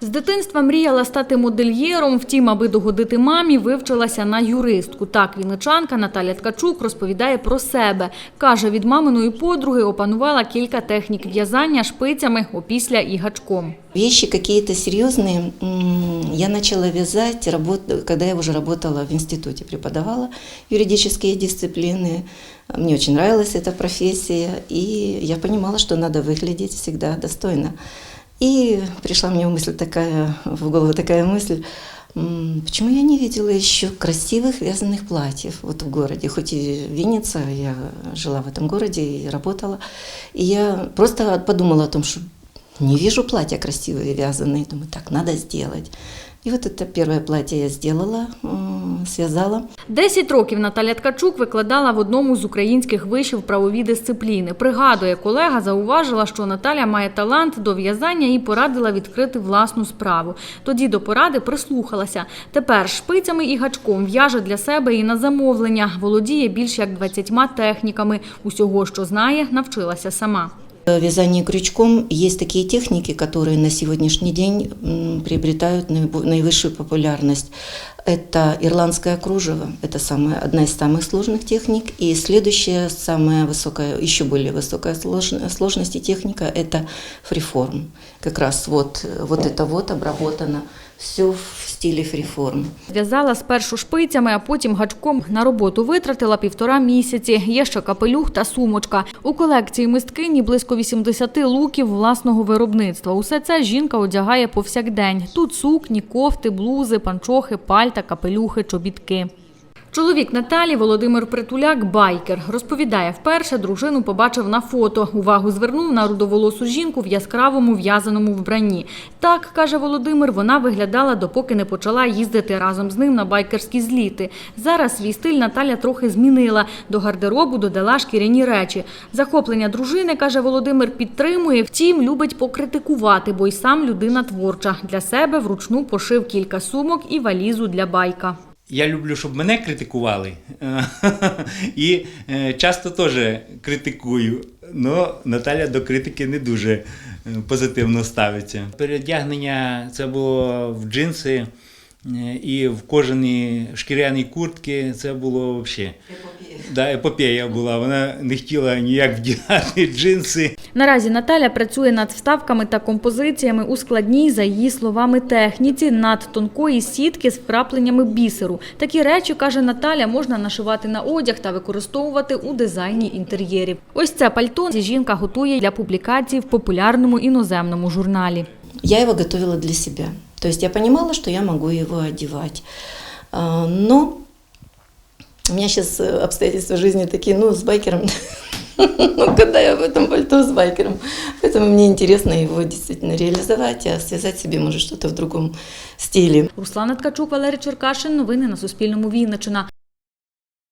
З дитинства мріяла стати модельєром, втім, аби догодити мамі, вивчилася на юристку. Так вінничанка Наталя Ткачук розповідає про себе. Каже, від маминої подруги опанувала кілька технік в'язання шпицями, опісля і гачком. Вещи какие-то серьезные м, я начала вязать, работ- когда я уже работала в институте, преподавала юридические дисциплины. Мне очень нравилась эта профессия, и я понимала, что надо выглядеть всегда достойно. И пришла мне мысль такая, в голову такая мысль, м, почему я не видела еще красивых вязаных платьев вот в городе, хоть и Винница, я жила в этом городе и работала. И я просто подумала о том, что не вижу платья красивые вязаные, думаю, так, надо сделать. И вот это первое платье я сделала, м, связала. Десять років Наталя Ткачук викладала в одному з українських вишів правові дисципліни. Пригадує, колега зауважила, що Наталя має талант до в'язання і порадила відкрити власну справу. Тоді до поради прислухалася. Тепер шпицями і гачком в'яже для себе і на замовлення. Володіє більш як 20 техніками. Усього, що знає, навчилася сама. В вязании крючком есть такие техники, которые на сегодняшний день приобретают наивысшую популярность. Это ирландское кружево, это самая, одна из самых сложных техник. И следующая, самая высокая, еще более высокая слож- сложность и техника – это фриформ. Как раз вот, вот это вот обработано все в стиле фриформ. В'язала спершу шпицями, а потім гачком на роботу витратила півтора місяці. Є ще капелюх та сумочка. У колекції мисткині близько 80 луків власного виробництва. Усе це жінка одягає повсякдень. Тут сукні, кофти, блузи, панчохи, пальта, капелюхи, чобітки. Чоловік Наталі Володимир Притуляк байкер. Розповідає, вперше дружину побачив на фото. Увагу звернув на рудоволосу жінку в яскравому в'язаному вбранні. Так, каже Володимир, вона виглядала, допоки не почала їздити разом з ним на байкерські зліти. Зараз свій стиль Наталя трохи змінила. До гардеробу додала шкіряні речі. Захоплення дружини, каже Володимир, підтримує. Втім, любить покритикувати, бо й сам людина творча. Для себе вручну пошив кілька сумок і валізу для байка. Я люблю, щоб мене критикували. І е, часто теж критикую. але Наталя до критики не дуже е, позитивно ставиться. Передягнення це було в джинси е, і в кожаній шкіряній куртки. Це було взагалі. Да, епопея була. Вона не хотіла ніяк вдягати джинси. Наразі Наталя працює над вставками та композиціями у складній, за її словами, техніці над тонкої сітки з вкрапленнями бісеру. Такі речі, каже Наталя, можна нашивати на одяг та використовувати у дизайні інтер'єрів. Ось це пальто жінка готує для публікації в популярному іноземному журналі. Я его готовила для себя. То есть я понимала, что я могу его одевать. Но у меня сейчас обстоятельства жизни такие, ну, с байкером. Ну, когда я в этом пальто с байкером. Поэтому мне интересно его действительно реализовать, а связать себе, может, что-то в другом стиле. Руслана Ткачук, Валерій Черкашин. Новини на Суспільному. Вінниччина.